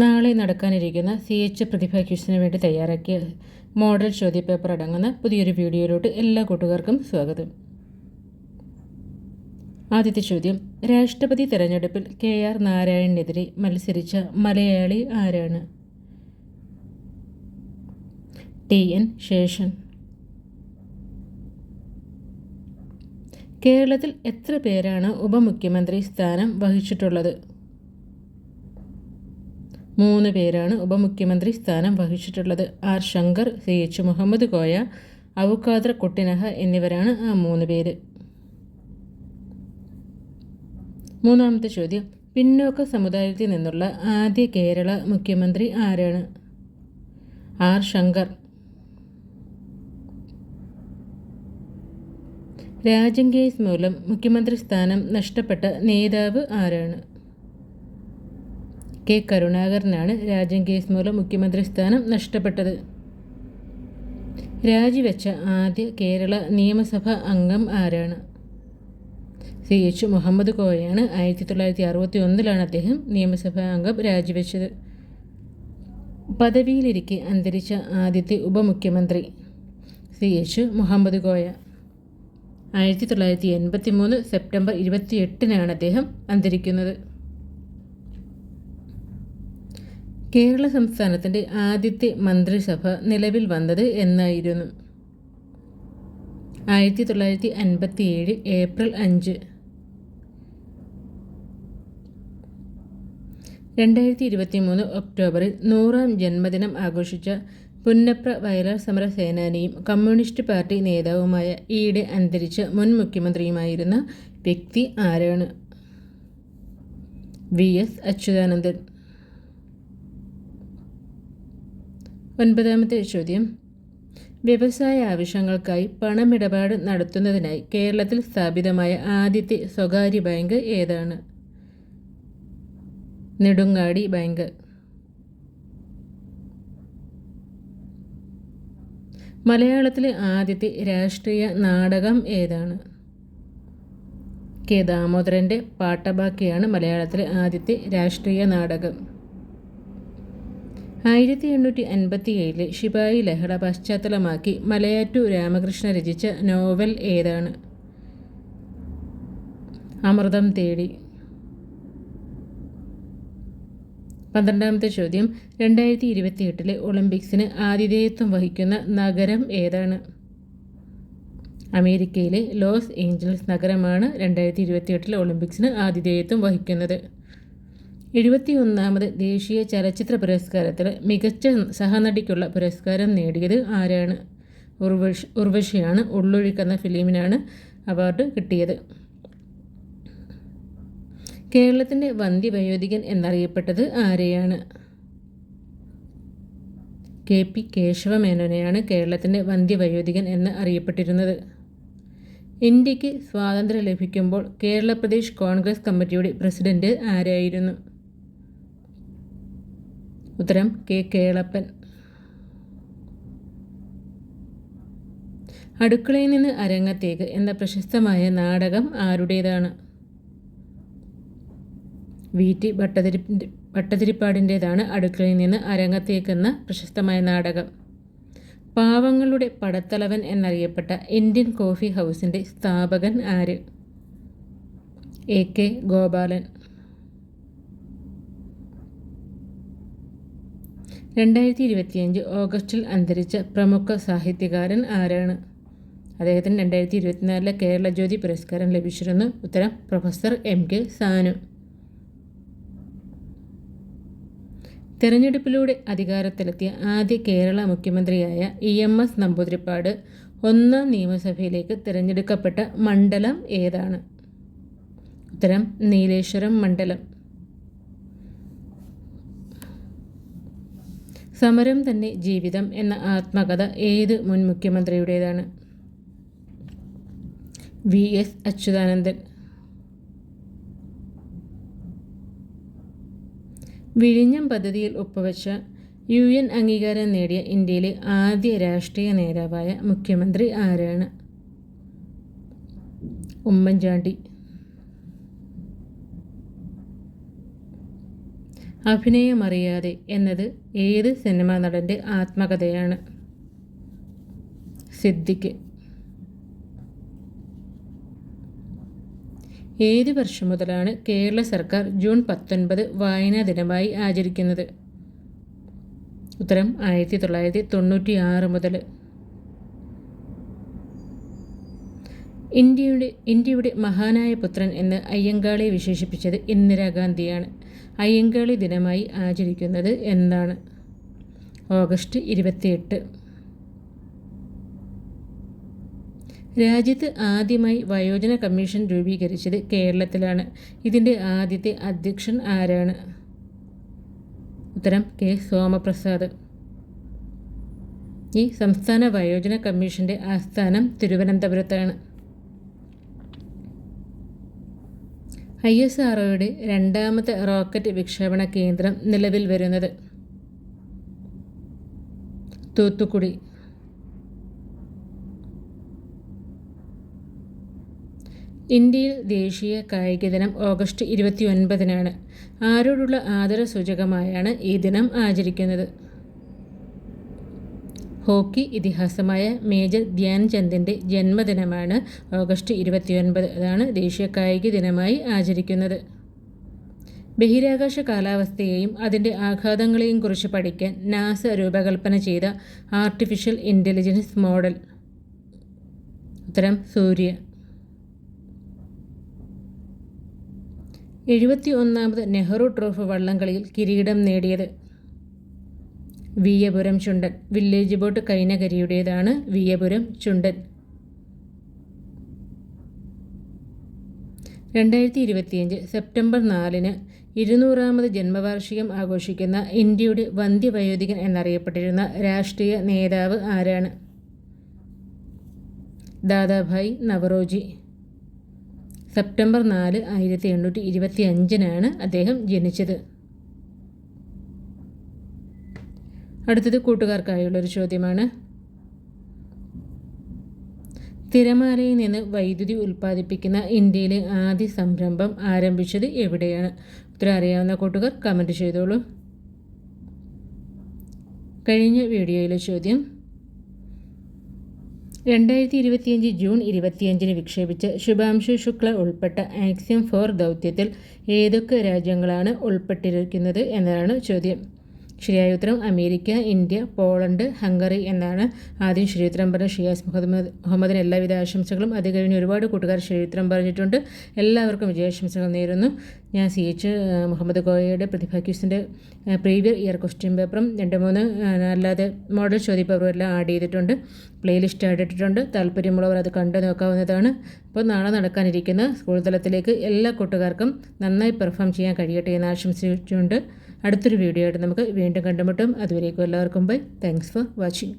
നാളെ നടക്കാനിരിക്കുന്ന C H പ്രതിഭ ക്യൂസിന് വേണ്ടി തയ്യാറാക്കിയ മോഡൽ ചോദ്യപേപ്പർ അടങ്ങുന്ന പുതിയൊരു വീഡിയോയിലോട്ട് എല്ലാ കൂട്ടുകാർക്കും സ്വാഗതം. ആദ്യത്തെ ചോദ്യം രാഷ്ട്രപതി തെരഞ്ഞെടുപ്പിൽ കെ ആർ നാരായണനെതിരെ മത്സരിച്ച മലയാളി ആരാണ്? T N Seshan. കേരളത്തിൽ എത്ര പേരാണ് ഉപമുഖ്യമന്ത്രി സ്ഥാനം വഹിച്ചിട്ടുള്ളത്? മൂന്ന് പേരാണ് ഉപമുഖ്യമന്ത്രി സ്ഥാനം വഹിച്ചിട്ടുള്ളത്. R Shankar C H Muhammad Koya Avukader Kuttynaha എന്നിവരാണ് ആ മൂന്ന് പേര്. മൂന്നാമത്തെ ചോദ്യം. പിന്നോക്ക സമുദായത്തിൽ നിന്നുള്ള ആദ്യ കേരള മുഖ്യമന്ത്രി ആരാണ്? ആർ ശങ്കർ. രാജൻ കേസ് മൂലം മുഖ്യമന്ത്രി സ്ഥാനം നഷ്ടപ്പെട്ട നേതാവ് ആരാണ്? കെ കരുണാകരനാണ് രാജൻ കേസ് മൂലം മുഖ്യമന്ത്രി സ്ഥാനം നഷ്ടപ്പെട്ടത്. രാജിവെച്ച ആദ്യ കേരള നിയമസഭ അംഗം ആരാണ്? സി എച്ച് മുഹമ്മദ് കോയയാണ്. ആയിരത്തി തൊള്ളായിരത്തി അറുപത്തി ഒന്നിലാണ് അദ്ദേഹം നിയമസഭാ അംഗം രാജിവെച്ചത്. പദവിയിലിരിക്കെ അന്തരിച്ച ആദ്യത്തെ ഉപമുഖ്യമന്ത്രി സി എച്ച് മുഹമ്മദ് കോയ. ആയിരത്തി തൊള്ളായിരത്തി എൺപത്തി മൂന്ന് സെപ്റ്റംബർ ഇരുപത്തി എട്ടിനാണ് അദ്ദേഹം അന്തരിക്കുന്നത്. കേരള സംസ്ഥാനത്തിന്റെ ആദ്യത്തെ മന്ത്രിസഭ നിലവിൽ വന്നത് എന്നായിരുന്നു. ആയിരത്തി തൊള്ളായിരത്തി അൻപത്തി ഏഴ് ഏപ്രിൽ അഞ്ച്. രണ്ടായിരത്തി ഇരുപത്തി മൂന്ന് ഒക്ടോബറിൽ നൂറാം ജന്മദിനം ആഘോഷിച്ച പുന്നപ്ര വയലാർ സമര സേനാനിയും കമ്മ്യൂണിസ്റ്റ് പാർട്ടി നേതാവുമായ ഈയിടെ അന്തരിച്ച മുൻ മുഖ്യമന്ത്രിയുമായിരുന്ന വ്യക്തി ആരാണ്? വി. എസ്. അച്യുതാനന്ദൻ. ഒൻപതാമത്തെ ചോദ്യം. വ്യവസായ ആവശ്യങ്ങൾക്കായി പണമിടപാട് നടത്തുന്നതിനായി കേരളത്തിൽ സ്ഥാപിതമായ ആദ്യത്തെ സ്വകാര്യ ബാങ്ക് ഏതാണ്? നെടുങ്ങാടി ബാങ്ക്. മലയാളത്തിലെ ആദ്യത്തെ രാഷ്ട്രീയ നാടകം ഏതാണ്? കെ ദാമോദരന്റെ പാട്ടബാക്കിയാണ് മലയാളത്തിലെ ആദ്യത്തെ രാഷ്ട്രീയ നാടകം. ആയിരത്തി എണ്ണൂറ്റി അൻപത്തി ഏഴിലെ ശിപായി ലഹള പശ്ചാത്തലമാക്കി മലയാറ്റു രാമകൃഷ്ണ രചിച്ച നോവൽ ഏതാണ്? അമൃതം തേടി. പന്ത്രണ്ടാമത്തെ ചോദ്യം. രണ്ടായിരത്തി ഇരുപത്തി എട്ടിലെ ഒളിമ്പിക്സിന് ആതിഥേയത്വം വഹിക്കുന്ന നഗരം ഏതാണ്? അമേരിക്കയിലെ ലോസ് ഏഞ്ചൽസ് നഗരമാണ് രണ്ടായിരത്തി ഇരുപത്തി എട്ടിലെ ഒളിമ്പിക്സിന് ആതിഥേയത്വം വഹിക്കുന്നത്. എഴുപത്തി ഒന്നാമത് ദേശീയ ചലച്ചിത്ര പുരസ്കാരത്തിൽ മികച്ച സഹനടിക്കുള്ള പുരസ്കാരം നേടിയത് ആരാണ്? ഉർവശി ഉർവശിയാണ്. ഉള്ളൊഴുക്കെന്ന ഫിലിമിനാണ് അവാർഡ് കിട്ടിയത്. കേരളത്തിന്റെ വന്ധ്യവയോധികൻ എന്നറിയപ്പെട്ടത് ആരെയാണ്? കെ പി കേശവമേനോനെയാണ് കേരളത്തിന്റെ വന്ധ്യവയോധികൻ എന്ന് അറിയപ്പെട്ടിരുന്നത്. ഇന്ത്യയ്ക്ക് സ്വാതന്ത്ര്യം ലഭിക്കുമ്പോൾ കേരളപ്രദേശ് കോൺഗ്രസ് കമ്മിറ്റിയുടെ പ്രസിഡന്റ് ആരായിരുന്നു? ഉത്തരം കെ കേളപ്പൻ. അടുക്കളയിൽ നിന്ന് അരങ്ങത്തേക്ക് എന്ന പ്രശസ്തമായ നാടകം ആരുടേതാണ്? വി. ടി. ഭട്ടതിരി ഭട്ടതിരിപ്പാടിന്റേതാണ് അടുക്കളയിൽ നിന്ന് അരങ്ങത്തേക്ക് എന്ന പ്രശസ്തമായ നാടകം. പാവങ്ങളുടെ പടത്തലവൻ എന്നറിയപ്പെട്ട ഇന്ത്യൻ കോഫി ഹൗസിന്റെ സ്ഥാപകൻ ആര്? എ. കെ. ഗോപാലൻ. രണ്ടായിരത്തി ഇരുപത്തിയഞ്ച് ഓഗസ്റ്റിൽ അന്തരിച്ച പ്രമുഖ സാഹിത്യകാരൻ ആരാണ്? അദ്ദേഹത്തിന് രണ്ടായിരത്തി ഇരുപത്തിനാലിലെ കേരള ജ്യോതി പുരസ്കാരം ലഭിച്ചിരുന്നു. ഉത്തരം പ്രൊഫസർ എം കെ സാനു. തെരഞ്ഞെടുപ്പിലൂടെ അധികാരത്തിലെത്തിയ ആദ്യ കേരള മുഖ്യമന്ത്രിയായ ഇ എം എസ് നമ്പൂതിരിപ്പാട് ഒന്നാം നിയമസഭയിലേക്ക് തിരഞ്ഞെടുക്കപ്പെട്ട മണ്ഡലം ഏതാണ്? ഉത്തരം നീലേശ്വരം മണ്ഡലം. സമരം തന്നെ ജീവിതം എന്ന ആത്മകഥ ഏത് മുൻ മുഖ്യമന്ത്രിയുടേതാണ്? വി. എസ്. അച്യുതാനന്ദൻ. വിഴിഞ്ഞം പദ്ധതിയിൽ ഒപ്പുവെച്ച യു എൻ അംഗീകാരം നേടിയ ഇന്ത്യയിലെ ആദ്യ രാഷ്ട്രീയ നേതാവായ മുഖ്യമന്ത്രി ആരാണ്? ഉമ്മൻചാണ്ടി. അഭിനയമറിയാതെ എന്നത് ഏത് സിനിമാ നടന്റെ ആത്മകഥയാണ്? സിദ്ദിഖ്. ഏത് വർഷം മുതലാണ് കേരള സർക്കാർ ജൂൺ പത്തൊൻപത് വായനാ ദിനമായി ആചരിക്കുന്നത്? ഉത്തരം ആയിരത്തി തൊള്ളായിരത്തി തൊണ്ണൂറ്റി ആറ് മുതൽ. ഇന്ത്യയുടെ ഇന്ത്യയുടെ മഹാനായ പുത്രൻ എന്ന് അയ്യങ്കാളിയെ വിശേഷിപ്പിച്ചത് ഇന്ദിരാഗാന്ധിയാണ്. അയ്യങ്കാളി ദിനമായി ആചരിക്കുന്നത് എന്താണ്? ഓഗസ്റ്റ് ഇരുപത്തിയെട്ട്. രാജ്യത്ത് ആദ്യമായി വയോജന കമ്മീഷൻ രൂപീകരിച്ചത് കേരളത്തിലാണ്. ഇതിന്റെ ആദ്യത്തെ അധ്യക്ഷൻ ആരാണ്? ഉത്തരം കെ. സോമപ്രസാദ്. ഈ സംസ്ഥാന വയോജന കമ്മീഷന്റെ ആസ്ഥാനം തിരുവനന്തപുരത്താണ്. ഐ എസ് ആർ രണ്ടാമത്തെ റോക്കറ്റ് വിക്ഷേപണ കേന്ദ്രം നിലവിൽ വരുന്നത്. തൂത്തുക്കുടി. ഇന്ത്യയിൽ ദേശീയ കായിക ദിനം ഓഗസ്റ്റ് ഇരുപത്തി ഒൻപതിനാണ് ആരോടുള്ള ആദരസൂചകമായാണ് ഈ ദിനം ആചരിക്കുന്നത്. ഹോക്കി ഇതിഹാസമായ മേജർ ധ്യാൻചന്ദിന്റെ ജന്മദിനമാണ് ഓഗസ്റ്റ് ഇരുപത്തിയൊൻപത്. അതാണ് ദേശീയ കായിക ദിനമായി ആചരിക്കുന്നത്. ബഹിരാകാശ കാലാവസ്ഥയെയും അതിന്റെ ആഘാതങ്ങളെയും കുറിച്ച് പഠിക്കാൻ നാസ രൂപകൽപ്പന ചെയ്ത ആർട്ടിഫിഷ്യൽ ഇന്റലിജൻസ് മോഡൽ. ഉത്തരം സൂര്യ. എഴുപത്തി ഒന്നാമത് നെഹ്റു ട്രോഫി വള്ളംകളിയിൽ കിരീടം നേടിയത് വിയപുരം ചുണ്ടൻ. വില്ലേജ് ബോട്ട് കൈനകരിയുടേതാണ് വിയപുരം ചുണ്ടൻ. രണ്ടായിരത്തി ഇരുപത്തിയഞ്ച് സെപ്റ്റംബർ നാലിന് ഇരുന്നൂറാമത് ജന്മവാർഷികം ആഘോഷിക്കുന്ന ഇന്ത്യയുടെ വന്ധ്യവയോധികൻ എന്നറിയപ്പെട്ടിരുന്ന രാഷ്ട്രീയ നേതാവ് ആരാണ്? ദാദാഭായ് നവറോജി. സെപ്റ്റംബർ നാല് ആയിരത്തി എണ്ണൂറ്റി ഇരുപത്തി അഞ്ചിനാണ് അദ്ദേഹം ജനിച്ചത്. അടുത്തത് കൂട്ടുകാർക്കായുള്ളൊരു ചോദ്യമാണ്. തിരമാലയിൽ നിന്ന് വൈദ്യുതി ഉൽപ്പാദിപ്പിക്കുന്ന ഇന്ത്യയിലെ ആദ്യ സംരംഭം ആരംഭിച്ചത് എവിടെയാണ്? ഉത്തരം അറിയാവുന്ന കൂട്ടുകാർ കമന്റ് ചെയ്തോളൂ. കഴിഞ്ഞ വീഡിയോയിലെ ചോദ്യം. രണ്ടായിരത്തി ഇരുപത്തിയഞ്ച് ജൂൺ ഇരുപത്തിയഞ്ചിന് വിക്ഷേപിച്ച ശുഭാംശു ശുക്ല ഉൾപ്പെട്ട ആക്സിയം ഫോർ ദൗത്യത്തിൽ ഏതൊക്കെ രാജ്യങ്ങളാണ് ഉൾപ്പെട്ടിരിക്കുന്നത് എന്നതാണ് ചോദ്യം. ശരിയായ ഉത്തരം അമേരിക്ക ഇന്ത്യ പോളണ്ട് ഹംഗറി എന്നാണ്. ആദ്യം ശരിയുത്തരം പറഞ്ഞ ഷിയാസ് മുഹമ്മദ് മുഹമ്മദിന് എല്ലാവിധ ആശംസകളും. അത് കഴിഞ്ഞ് ഒരുപാട് കൂട്ടുകാർ ശരിയുത്തരം പറഞ്ഞിട്ടുണ്ട്. എല്ലാവർക്കും വിജയാശംസകൾ നേരുന്നു. ഞാൻ സി എച്ച് മുഹമ്മദ് ഗോയയുടെ പ്രതിഭ ക്യൂസിന്റെ പ്രീവിയർ ഇയർ ക്വസ്റ്റ്യൻ പേപ്പറും രണ്ട് മൂന്ന് അല്ലാതെ മോഡൽ ചോദ്യപേപ്പറും എല്ലാം ആഡ് ചെയ്തിട്ടുണ്ട്. പ്ലേലിസ്റ്റ് ആഡ് ഇട്ടിട്ടുണ്ട്. താല്പര്യമുള്ളവർ അത് കണ്ടു നോക്കാവുന്നതാണ്. അപ്പോൾ നാളെ നടക്കാനിരിക്കുന്ന സ്കൂൾ തലത്തിലേക്ക് എല്ലാ കൂട്ടുകാർക്കും നന്നായി പെർഫോം ചെയ്യാൻ കഴിയട്ടെ എന്ന് ആശംസിച്ചുകൊണ്ട് അടുത്തൊരു വീഡിയോ ആയിട്ട് നമുക്ക് വീണ്ടും കണ്ടുമുട്ടും. അതുവരേക്കും എല്ലാവർക്കും ബൈ താങ്ക്സ് ഫോർ വാച്ചിങ്